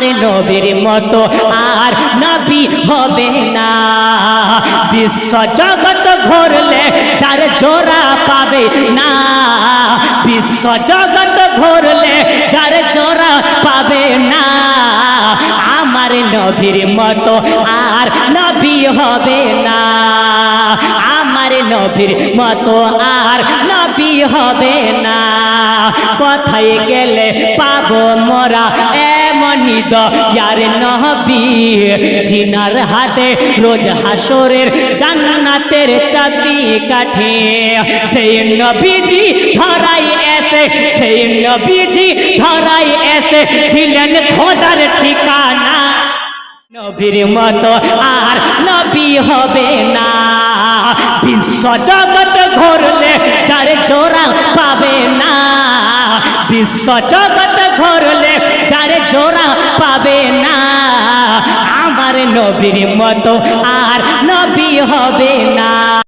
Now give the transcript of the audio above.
আমার নবীর মতো আর নবী হবে না। বিশ্ব জগৎ ঘুরলে যার জোড়া পাবে না। বিশ্ব জগৎ ঘুরলে যার জোড়া পাবে না। আমার নবীর মতো আর নবী হবে না। আমার নবীর মতো আর নবী হবে না। কোথায় গেলে পাবো মোরা জিনার হাতে রোজ হাসরের জান্নাতের চাবি কাঠে। সেই নবীজি ধরাই এসে, সেই নবীজি ধরাই এসে দিলেন খোদার ঠিকানা। নবীর মতো আর নবী হবে না। বিশ্ব জগৎ ঘুরলে যার জোড়া পাবে না। বিশ্ব জগৎ ঘুরলে নবীর মতো আর নবী হবে না।